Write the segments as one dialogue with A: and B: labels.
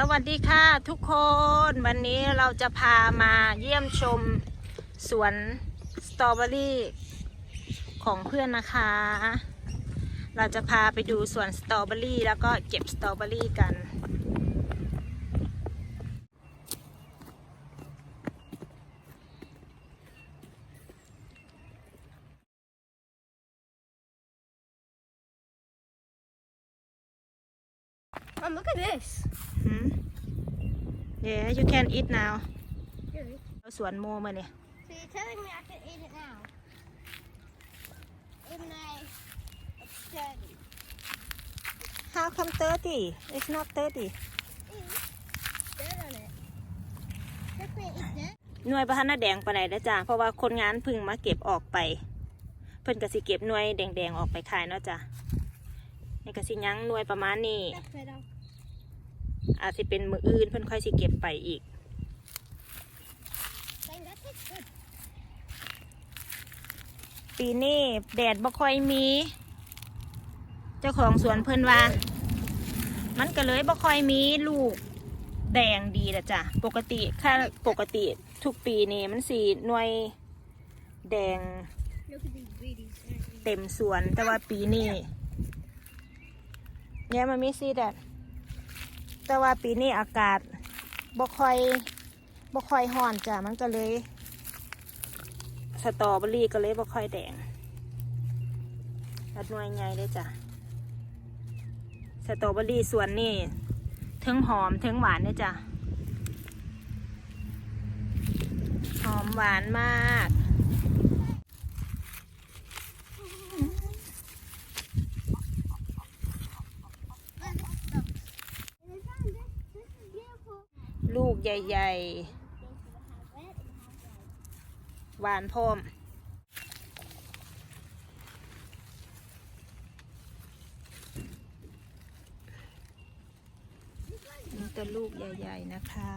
A: สวัสดีค่ะทุกคนวันนี้เราจะพามาเยี่ยมชมสวนสตรอเบอรี่ของเพื่อนนะคะ เราจะพาไปดูสวนสตรอเบอรี่แล้วก็เก็บสตรอเบอรี่กัน
B: Mom, look at this.
A: หืม Yeah you can eat now
B: Really?
A: เอาสวนโมมาเนี่ย
B: So you're telling me I can eat it now? Even though it's dirty.
A: How come 30 It's not 30
B: Ew. Dirt on it. Just me eat dirt.
A: หน่วยประธานแดงไปไหนแล้วจ้ะเพราะว่าคนงานเพึ่งมาเก็บออกไป เพิ่นกสิเก็บหน่วยแดงๆออกไปขายเนาะจ้ะนี่กสิยั้งหน่วยประมาณนี้
B: That's better.
A: อาจจะเป็นมืออื่นเพิ่นค่อยสิเก็บไปอีก ปีนี้แดดบ่ค่อยมี เจ้าของสวนเพิ่นว่า มันก็เลยบ่ค่อยมีลูกแดงดีละจ้ะ ปกติค่าปกติทุกปีนี่มันสีหน่วยแดงเต็มสวนแต่ว่าปีนี้เนี่ยมันมีซี แต่ว่าปีนี้อากาศบ่ค่อยบ่ค่อยร้อนจ้ะมันก็เลย สตรอเบอรี่ก็เลยบ่ค่อยแดงตัดหน่วยใหญ่เลยจ้ะสตรอเบอรี่สวนนี่ถึงหอมถึงหวานเนี่ยจ้ะหอมหวานมาก ลูกใหญ่ๆหวานพร้อมนี่ตัวลูกใหญ่ ๆ นะคะ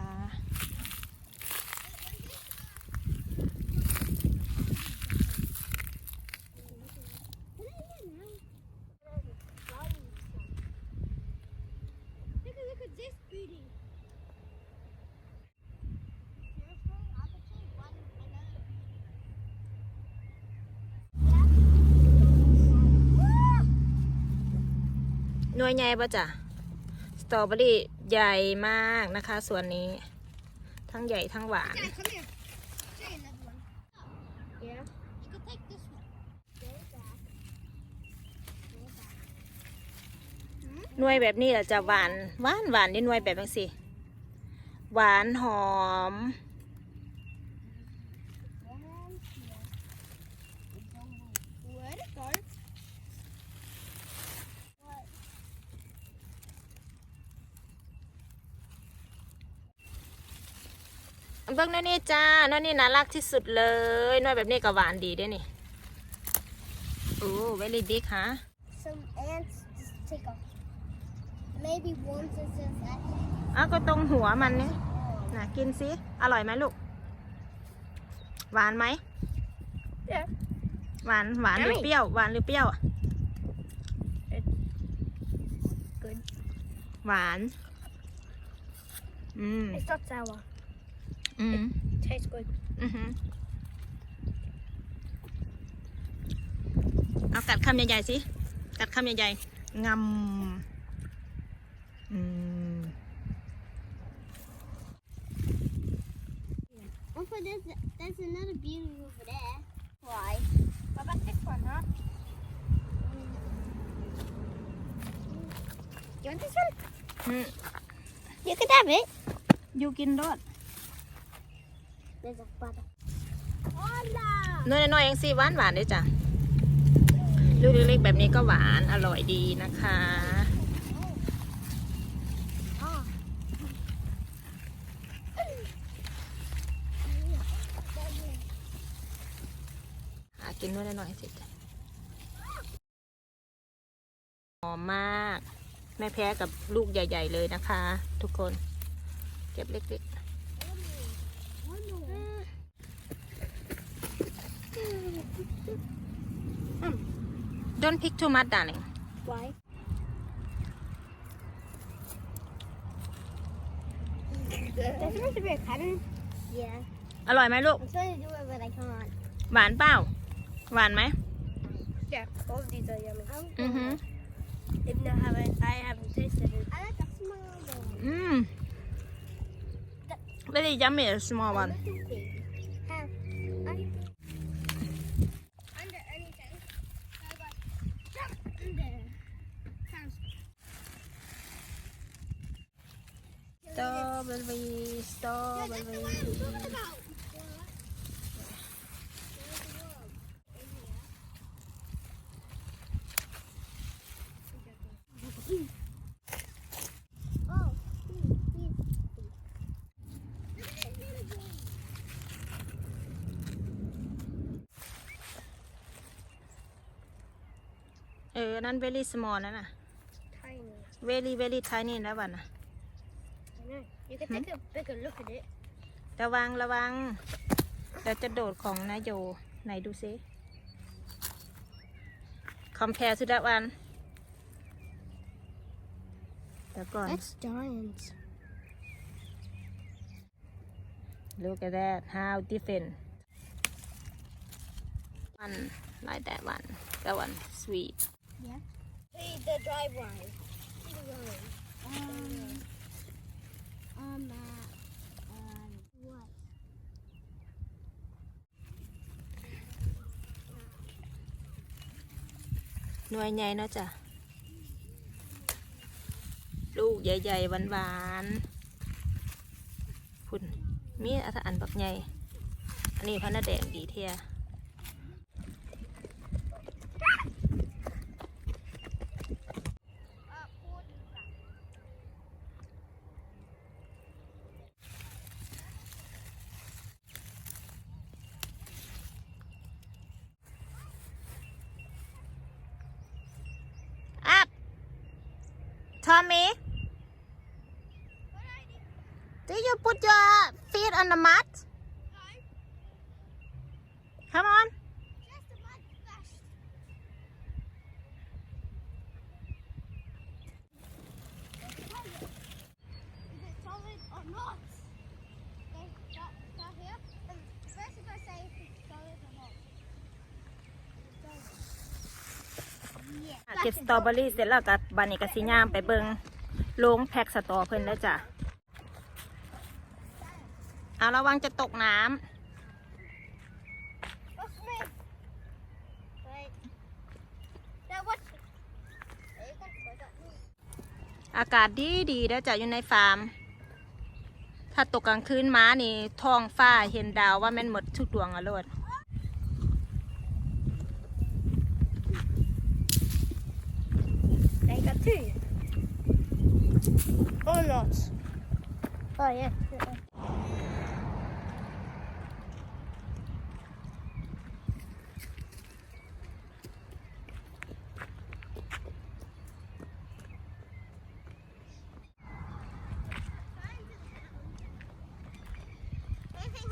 B: Look at look at this beauty. Seriously, I could see one another beauty.
A: ห น่วยใหญ่ปะจ้ะสตรอเบอรี่ใหญ่มากนะคะส่วนนี้ ทั้งใหญ่ทั้งหวาน
B: Dad, come here. Show you another one. Yeah. You could take this one. Go back. Go back.
A: หน่วยแบบนี้แหละจะหวานหวานหวานนี่หน่วยแบบนี้สิหวานหอม
B: One here. Where'd it go? What?
A: เบิ่งนั่นนี่จ้านั่นนี่น่ารักที่สุดเลยหน่วยแบบนี้ก็หวานดีด้วยนี่โอ้ very big ฮะ
B: Some ants just take off. Maybe once it's just that.
A: อ้าวก็ตรงหัวมันนี่นะกินสิอร่อยไหมลูก หวานไหม
B: Yeah.
A: หวานหวานหรือ
B: Yummy
A: เปรี้ยวหวานหรือเปรี้ยว
B: Good.
A: หวาน อืม
B: It's not sour.
A: อืม
B: Tastes good.
A: อือหือเอากัดคำใหญ่ๆสิ กัดคำใหญ่ๆงำอืม
B: Oh, but there's, there's another beauty over there. Why? What about this one, huh? You want this one?
A: อืม
B: You could have it.
A: อยู่กินรส
B: There's a butter. Hola!
A: น้อยๆเองสิหวานหวานๆด้วยจ้ะลูกเล็กๆแบบนี้ก็หวานอร่อยดีนะคะ
B: Oh.
A: หากินน้อยๆหน่อยสิจ้ะหอมมากไม่แพ้กับลูกใหญ่ ๆ เลยนะคะ ทุกคน เก็บเล็ก ๆ don't pick too much darling
B: Why? Does it have to be a cotton? Yeah.
A: อร่อยไหมลูก
B: I'm trying to do it, but I can't.
A: หวานเปล่า หวานไหม
B: Yeah, all of these are yummy.
A: อือหือ
B: Even though I haven't, I haven't tasted it. I like the small one.
A: อืม very yummy small one
B: Little big. Have under, under anything. I got jump under. Sounds.
A: strawberry
B: Yeah, that's the
A: strawberry
B: one I'm talking about. Oh, hmm, hmm. Look at this little boy.
A: เออ นั่น very small นั่นน่ะ
B: Tiny.
A: very very tiny แล้ววันน่ะ
B: I know. You can take a bigger look at it.
A: ระวังระวังเดี๋ยวจะโดดของนายโยไหนดูซิ compare to that one เดี๋ยวก่อน
B: giant.
A: look at that how different one like that one that one sweet
B: See the driveway. See the road. Um, um, uh, um, what?
A: หน่วยใหญ่เนาะจ้ะ ลูกใหญ่ๆหวานๆคุณมีอันบักใหญ่ อันนี้พันธุ์แดงดีเทีย ทอมมี่ Do you put your feet on the mat? Come on.
B: Just a mud splash. Is it solid or not? Okay, start, start here. And first you gotta say if it's solid or not. Yeah.
A: เก็บสตรอเบอรี่เสร็จแล้วกับบานิกาสิย่ามไปเบิงโรงแพ็กสตอเพิ่นแล้วจ้ะเอาระวังจะตกน้ำอากาศดีดีแล้วจ้ะอยู่ในฟาร์ม ถ้าตกกลางคืนม้านี่ท้องฟ้าเห็นดาวว่าแม่นหมดทุกดวงอะโลด
B: Or not. Oh yeah. Anything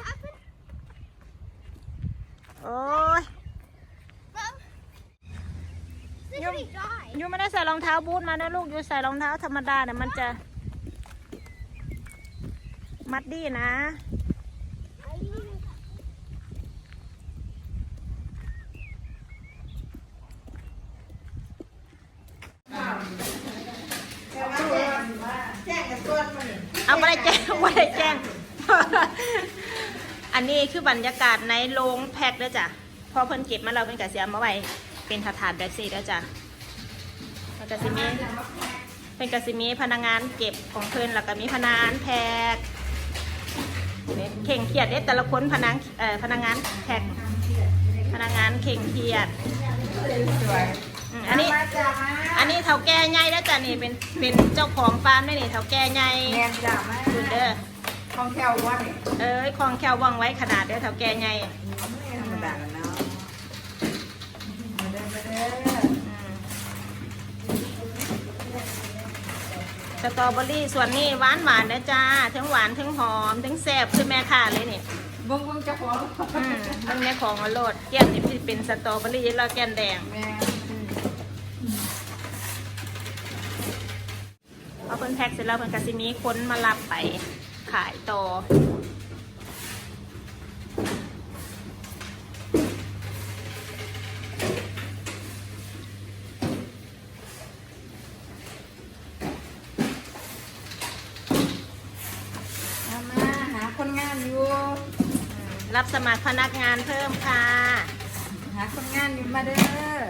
A: ยูไม่ได้ใส่รองเท้าบูทมานะลูกยูใส่รองเท้าธรรมดาเนี่ยมันจะ มัดดีนะเอาไม่ได้แจ้งไม่ได้แจ้ง อันนี้คือบรรยากาศในโรงแพ็คเด้อจ้ะพอเพิ่นเก็บมาเราเป็นกระเสียมาไว้เป็นถาดแบบนี้แล้วจ้ะ กระสิมีเป็นกระสิมีพนักงานเก็บของเพิ่นแล้วก็มีพนักงานแพ็คเนี่ยเข่งเครียดเด้แต่ละคนพนักเอ่อพนักงานแพ็คพนักงานเข่งเครียดอืมอันนี้อันนี้เท่าแก่ใหญ่แล้วจ้ะนี่เป็นเป็นเจ้าของฟาร์มได้นี่เท่าแก่ใหญ่
C: แม่นจ้ามา
A: คุณเด้อ
C: ท่องเที่ยวว่าเนี่ย
A: เอ้ยคลองแคลว่องไว้ขนาดเด้อเท่าแก่ใหญ่
C: ไม่ธรรมดาแล้วเนาะมาเด้อมาเด้อ
A: สตรอเบอรี่ส่วนนี้หวานหวานนะจ้าทั้งหวานทั้งหอมทั้งแซ่บคือแม่ค่ะเลยนี่
C: เบิ้งเบิ้งเจ้าของ
A: อืมมันแม่ของอโลดแก้มนี่สิเป็นสตรอเบอรี่แล้วแก้มแดง
C: แม่
A: อืมพอเพิ่นแพ็คเสร็จแล้วเพิ่นก็สิมีคนมารับไปขายต่อ
C: เอามาหาคนงานอยู่
A: รับสมัครพนักงานเพิ่มค่ะ
C: หาคนงานอยู่มาเด้อ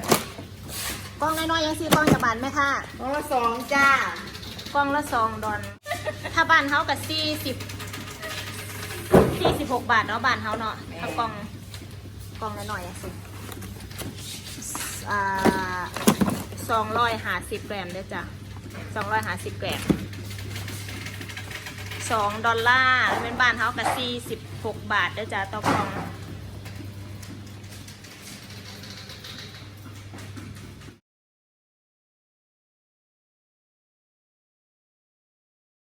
C: ก
A: ล้องน้อยๆยังซื้อกล้องจะบานไหมค่ะ
C: โอ้สองจ้าก
A: ล้องละสองดอน ถ้าบ้านเฮากับสี่สิบสี่สิบหกบาทเนาะบ้านเฮาเนาะถ้ากล้องกล้องน้อยๆอะสิอ่าสองร้อยห้าสิบแกรมเด้อจ้ะสองร้อยห้าสิบแกรม สองดอลลาร์เป็นบ้านเฮากับสี่สิบหกบาทเด้อจ้ะต่อกล่อง